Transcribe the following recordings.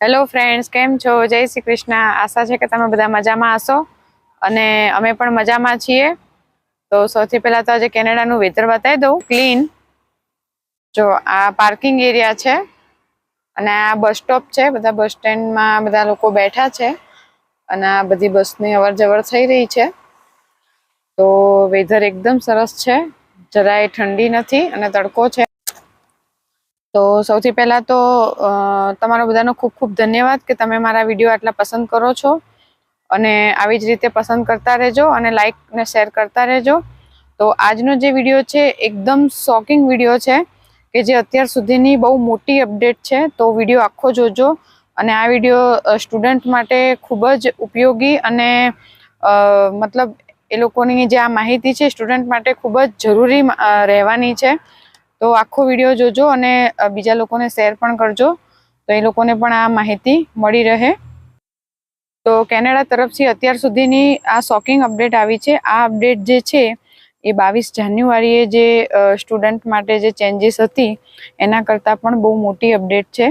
Hello friends કેમ છો? જય શ્રી કૃષ્ણ. આશા છે કે તમે બધા મજામાં હશો. અને અમે પણ મજામાં છીએ. તો સૌથી પહેલા તો આજે કેનેડાનું વેધર બતાવી દઉં. ક્લીન જો, આ પાર્કિંગ એરિયા છે. અને આ બસ સ્ટોપ છે. બધા બસ સ્ટેન્ડમાં બધા લોકો બેઠા છે. અને આ બધી બસની અવર જવર થઈ રહી છે. તો વેધર એકદમ સરસ છે. જરાય ઠંડી નથી અને તડકો છે. તો સૌથી પહેલાં તો તમારો બધાનો ખૂબ ખૂબ ધન્યવાદ કે તમે મારા વીડિયો આટલા પસંદ કરો છો. અને આવી જ રીતે પસંદ કરતા રહેજો અને લાઇક ને શેર કરતા રહેજો. તો આજનો જે વીડિયો છે, એકદમ શોકિંગ વીડિયો છે કે જે અત્યાર સુધીની બહુ મોટી અપડેટ છે. તો વીડિયો આખો જોજો અને આ વીડિયો સ્ટુડન્ટ માટે ખૂબ જ ઉપયોગી અને મતલબ એ લોકોની જે આ માહિતી છે સ્ટુડન્ટ માટે ખૂબ જ જરૂરી રહેવાની છે. તો આખો વીડિયો જોજો અને બીજા લોકોને શેર પણ કરજો. તો એ લોકોને પણ આ માહિતી મળી રહે. તો કેનેડા તરફથી અત્યાર સુધીની આ શોકિંગ અપડેટ આવી છે. આ અપડેટ જે છે, એ બાવીસ જાન્યુઆરીએ જે સ્ટુડન્ટ માટે જે ચેન્જીસ હતી, એના કરતાં પણ બહુ મોટી અપડેટ છે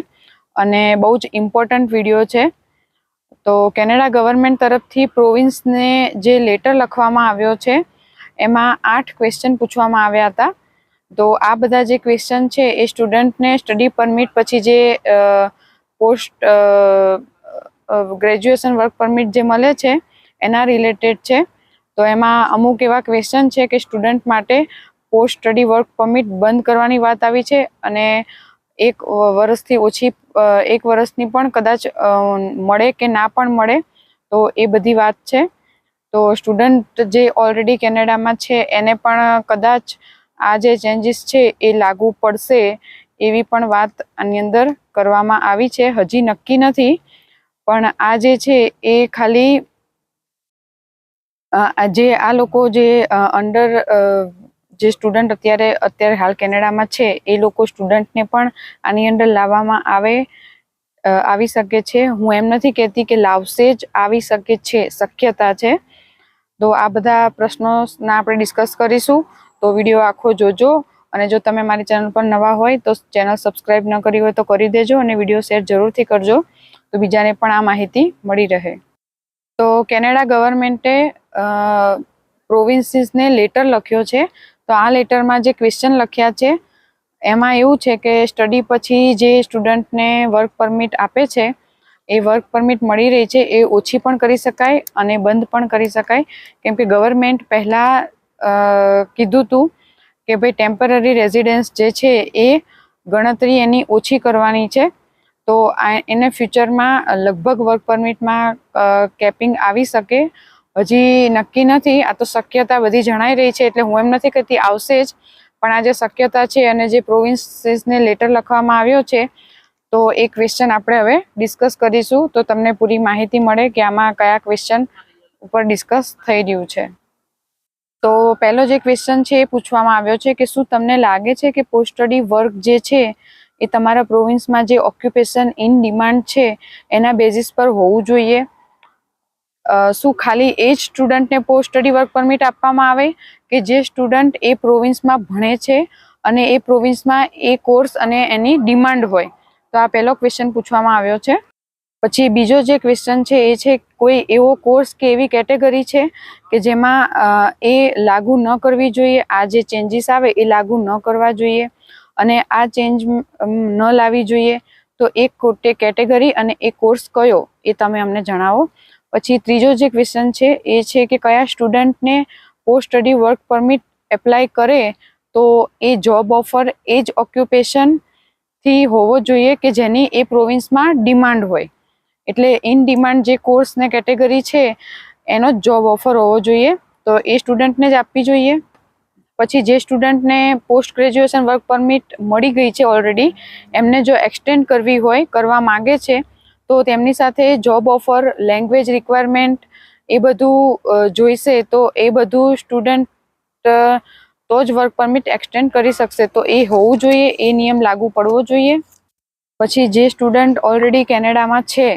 અને બહુ જ ઇમ્પોર્ટન્ટ વીડિયો છે. તો કેનેડા ગવર્મેન્ટ તરફથી પ્રોવિન્સને જે લેટર લખવામાં આવ્યો છે, એમાં આઠ ક્વેશ્ચન પૂછવામાં આવ્યા હતા. તો આ બધા જે ક્વેશ્ચન છે, એ સ્ટુડન્ટને સ્ટડી પરમિટ પછી જે પોસ્ટ ગ્રેજ્યુએશન વર્ક પરમિટ જે મળે છે, એના રિલેટેડ છે. તો એમાં અમુક એવા ક્વેશ્ચન છે કે સ્ટુડન્ટ માટે પોસ્ટ સ્ટડી વર્ક પરમિટ બંધ કરવાની વાત આવી છે અને એક વર્ષથી ઓછી એક વર્ષની પણ કદાચ મળે કે ના પણ મળે, તો એ બધી વાત છે. તો સ્ટુડન્ટ જે ઓલરેડી કેનેડામાં છે, એને પણ કદાચ આ જે ચેન્જીસ છે એ લાગુ પડશે એવી પણ વાત આની અંદર કરવામાં આવી છે. હજી નક્કી નથી, પણ આ જે છે એ ખાલી જે આ લોકો જે અંડર જે સ્ટુડન્ટ અત્યારે અત્યારે હાલ કેનેડામાં છે, એ લોકો સ્ટુડન્ટને પણ આની અંદર લાવવામાં આવે આવી શકે છે. હું એમ નથી કહેતી કે લાવશે જ, આવી શકે છે, શક્યતા છે. તો આ બધા પ્રશ્નોના આપણે ડિસ્કસ કરીશું. તો વીડિયો આખો જોજો. અને જો તમે મારી ચેનલ પર નવા હોય તો ચેનલ સબસ્ક્રાઈબ ન કરી હોય તો કરી દેજો અને વીડિયો શેર જરૂરથી કરજો. તો બીજાને પણ આ માહિતી મળી રહે. તો કેનેડા ગવર્મેન્ટે પ્રોવિન્સીસને લેટર લખ્યો છે. તો આ લેટરમાં જે ક્વેશ્ચન લખ્યા છે, એમાં એવું છે કે સ્ટડી પછી જે સ્ટુડન્ટને વર્ક પરમિટ આપે છે, એ વર્ક પરમિટ મળી રહી છે, એ ઓછી પણ કરી શકાય અને બંધ પણ કરી શકાય. કેમ કે ગવર્મેન્ટ પહેલાં કીધું હતું કે ભાઈ ટેમ્પરરી રેઝિડન્સ જે છે એ ગણતરી એની ઓછી કરવાની છે. તો એને ફ્યુચરમાં લગભગ વર્ક પરમિટમાં કેપિંગ આવી શકે. હજી નક્કી નથી, આ તો શક્યતા બધી જણાઈ રહી છે, એટલે હું એમ નથી કહેતી આવશે જ. પણ આ જે શક્યતા છે અને જે પ્રોવિન્સીસને લેટર લખવામાં આવ્યો છે, તો એ ક્વેશ્ચન આપણે હવે ડિસ્કસ કરીશું. તો તમને પૂરી માહિતી મળે કે આમાં કયા ક્વેશ્ચન ઉપર ડિસ્કસ થઈ રહ્યું છે. તો પહેલો જે ક્વેશ્ચન છે એ પૂછવામાં આવ્યો છે કે શું તમને લાગે છે કે પોસ્ટ સ્ટડી વર્ક જે છે એ તમારા પ્રોવિન્સમાં જે ઓક્યુપેશન ઇન ડિમાન્ડ છે, એના બેઝિસ પર હોવું જોઈએ? શું ખાલી એ જ સ્ટુડન્ટને પોસ્ટ સ્ટડી વર્ક પરમિટ આપવામાં આવે કે જે સ્ટુડન્ટ એ પ્રોવિન્સમાં ભણે છે અને એ પ્રોવિન્સમાં એ કોર્સ અને એની ડિમાન્ડ હોય? તો આ પહેલો ક્વેશ્ચન પૂછવામાં આવ્યો છે. પછી બીજો જે ક્વેશ્ચન છે એ છે, કોઈ એવો કોર્સ કે એવી કેટેગરી છે કે જેમાં એ લાગુ ન કરવી જોઈએ, આ જે ચેન્જીસ આવે એ લાગુ ન કરવા જોઈએ અને આ ચેન્જ ન લાવવી જોઈએ, તો એક તે કેટેગરી અને એ કોર્સ કયો એ તમે અમને જણાવો. પછી ત્રીજો જે ક્વેશ્ચન છે એ છે કે કયા સ્ટુડન્ટને post study work permit apply કરે, તો એ જોબ ઓફર એ જ ઓક્યુપેશનથી હોવો જોઈએ કે જેની એ પ્રોવિન્સમાં ડિમાન્ડ હોય. એટલે ઇન ડિમાન્ડ જે કોર્સ ને કેટેગરી છે, એનો જોબ ઓફર હોવો જોઈએ. તો એ સ્ટુડન્ટને જ આપવી જોઈએ. પછી જે સ્ટુડન્ટને પોસ્ટ ગ્રેજ્યુએશન વર્ક પરમિટ મળી ગઈ છે ઓલરેડી એમને જો એક્સટેન્ડ કરવી હોય, કરવા માગે છે, તો તેમની સાથે જોબ ઓફર લેંગ્વેજ રિક્વાયરમેન્ટ એ બધું જોઈશે, તો એ બધું સ્ટુડન્ટ તો જ વર્ક પરમિટ એક્સટેન્ડ કરી શકશે. તો એ હોવું જોઈએ, એ નિયમ લાગુ પડવો જોઈએ. પછી જે સ્ટુડન્ટ ઓલરેડી કેનેડામાં છે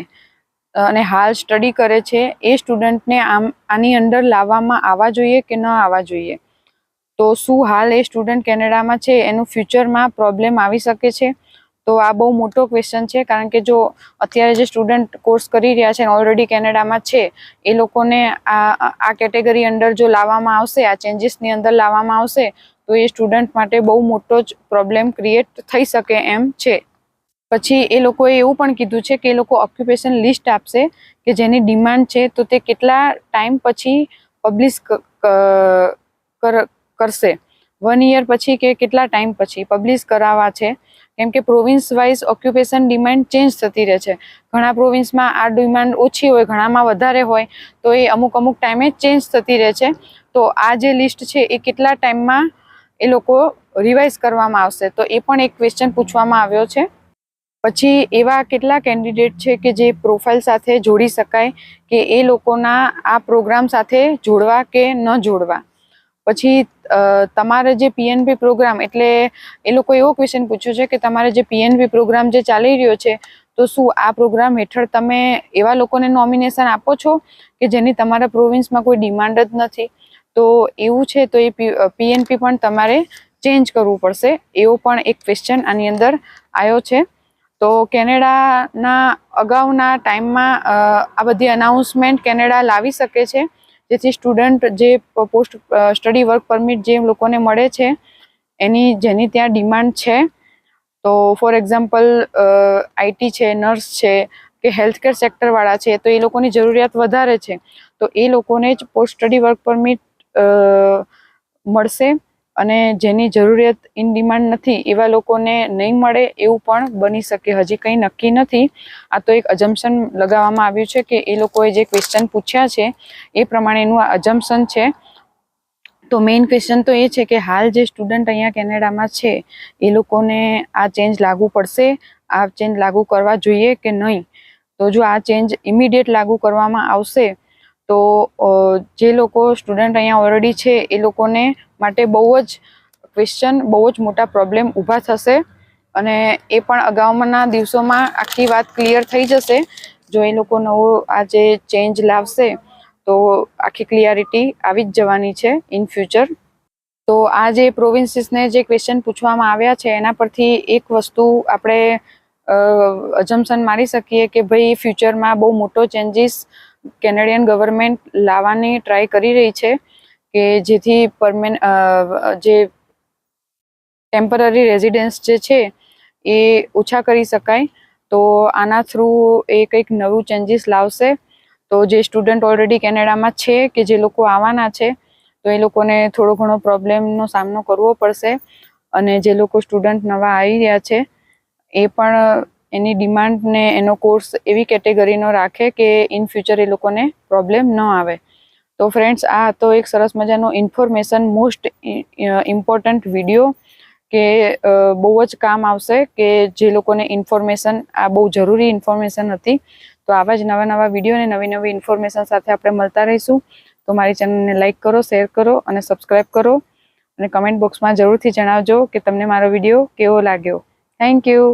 અને હાલ સ્ટડી કરે છે, એ સ્ટુડન્ટને આમ, આની અંદર લાવવામાં આવવા જોઈએ કે ન આવવા જોઈએ? તો શું હાલ એ સ્ટુડન્ટ કેનેડામાં છે, એનું ફ્યુચરમાં પ્રોબ્લેમ આવી શકે છે? તો આ બહુ મોટો ક્વેશ્ચન છે, કારણ કે જો અત્યારે જે સ્ટુડન્ટ કોર્સ કરી રહ્યા છે ઓલરેડી કેનેડામાં છે, એ લોકોને આ આ કેટેગરી અંડર જો લાવવામાં આવશે, આ ચેન્જીસની અંદર લાવવામાં આવશે, તો એ સ્ટુડન્ટ માટે બહુ મોટો જ પ્રોબ્લેમ ક્રિએટ થઈ શકે એમ છે. પછી એ લોકોએ એવું પણ કીધું છે કે એ લોકો ઓક્યુપેશન લિસ્ટ આપશે કે જેની ડિમાન્ડ છે તો તે કેટલા ટાઈમ પછી પબ્લિશ કરશે. વન યર પછી કે કેટલા ટાઈમ પછી પબ્લિશ કરાવવા છે? કેમ કે province wise occupation demand change થતી રહે છે. ઘણા પ્રોવિન્સમાં આ ડિમાન્ડ ઓછી હોય, ઘણામાં વધારે હોય, તો એ અમુક અમુક ટાઈમે ચેન્જ થતી રહે છે. તો આ જે લિસ્ટ છે એ કેટલા ટાઈમમાં એ લોકો રિવાઇઝ કરવામાં આવશે? તો એ પણ એક ક્વેશ્ચન પૂછવામાં આવ્યો છે. પછી એવા કેટલા કેન્ડિડેટ છે કે જે પ્રોફાઇલ સાથે જોડી શકાય કે એ લોકોના આ પ્રોગ્રામ સાથે જોડવા કે ન જોડવા? પછી તમારે જે પીએનપી પ્રોગ્રામ, એટલે એ લોકો એવો ક્વેશ્ચન પૂછ્યો છે કે તમારે જે પીએનપી પ્રોગ્રામ જે ચાલી રહ્યો છે, તો શું આ પ્રોગ્રામ હેઠળ તમે એવા લોકોને નોમિનેશન આપો છો કે જેની તમારા પ્રોવિન્સમાં કોઈ ડિમાન્ડ જ નથી? તો એવું છે તો એ પીએનપી પણ તમારે ચેન્જ કરવું પડશે. એવો પણ એક ક્વેશ્ચન આની અંદર આવ્યો છે. તો કેનેડાના અગાઉના ટાઈમમાં આ બધી અનાઉન્સમેન્ટ કેનેડા લાવી શકે છે. જેથી સ્ટુડન્ટ જે પોસ્ટ સ્ટડી વર્ક પરમિટ જે લોકોને મળે છે, એની, જેની ત્યાં ડિમાન્ડ છે. તો ફોર એક્ઝામ્પલ આઈટી છે નર્સ છે, કે હેલ્થકેર સેક્ટરવાળા છે, તો એ લોકોની જરૂરિયાત વધારે છે. તો એ લોકોને જ પોસ્ટ સ્ટડી વર્ક પરમિટ મળશે. અને જેની જરૂરિયાત ઇન ડિમાન્ડ નથી, એવા લોકોને નહીં મળે એવું પણ બની શકે. હજી કંઈ નક્કી નથી. આ તો એક અજમ્પશન લગાવવામાં આવ્યું છે કે એ લોકોએ જે ક્વેશ્ચન પૂછ્યા છે, એ પ્રમાણેનું આ અજમ્પશન છે. તો મેઇન ક્વેશ્ચન તો એ છે કે હાલ જે સ્ટુડન્ટ અહીંયા કેનેડામાં છે, એ લોકોને આ ચેન્જ લાગુ પડશે? આ ચેન્જ લાગુ કરવા જોઈએ કે નહીં? તો જો આ ચેન્જ ઇમિડિયેટ લાગુ કરવામાં આવશે તો જે લોકો સ્ટુડન્ટ અહીંયા ઓલરેડી છે, એ લોકોને માટે બહુ જ ક્વેશ્ચન બહુ જ મોટા પ્રોબ્લેમ ઊભા થશે. અને એ પણ અગાઉના દિવસોમાં આખી વાત ક્લિયર થઈ જશે. જો એ લોકો નવો આ જે ચેન્જ લાવશે, તો આખી ક્લિયરિટી આવી જ જવાની છે ઇન ફ્યુચર તો આ જે પ્રોવિન્સીસને જે ક્વેશ્ચન પૂછવામાં આવ્યા છે, એના પરથી એક વસ્તુ આપણે અજમ્પશન મારી શકીએ કે ભાઈ ફ્યુચરમાં બહુ મોટો ચેન્જીસ કેનેડિયન ગવર્મેન્ટ લાવવાની ટ્રાય કરી રહી છે કે જેથી પરમેન જે ટેમ્પરરી રેઝિડન્સ જે છે એ ઓછા કરી શકાય. તો આના થ્રુ એ કંઈક નવું ચેન્જીસ લાવશે. તો જે સ્ટુડન્ટ ઓલરેડી કેનેડામાં છે કે જે લોકો આવવાના છે, તો એ લોકોને થોડો ઘણો પ્રોબ્લેમનો સામનો કરવો પડશે. અને જે લોકો સ્ટુડન્ટ નવા આવી રહ્યા છે, એ પણ એની ડિમાન્ડને એનો કોર્સ એવી કેટેગરીનો રાખે કે ઇન ફ્યુચર એ લોકોને પ્રોબ્લેમ ન આવે. તો ફ્રેન્ડ્સ આ હતો એક સરસ મજાનો ઇન્ફોર્મેશન મોસ્ટ ઇમ્પોર્ટન્ટ વીડિયો કે બહુ જ કામ આવશે કે જે લોકોને ઇન્ફોર્મેશન આ બહુ જરૂરી ઇન્ફોર્મેશન હતી. તો આવા જ નવા નવા વીડિયો અને નવી નવી ઇન્ફોર્મેશન સાથે આપણે મળતા રહીશું. તો મારી ચેનલને લાઇક કરો શેર કરો અને સબસ્ક્રાઈબ કરો. અને કમેન્ટ બોક્સમાં જરૂરથી જણાવજો કે તમને મારો વીડિયો કેવો લાગ્યો. Thank you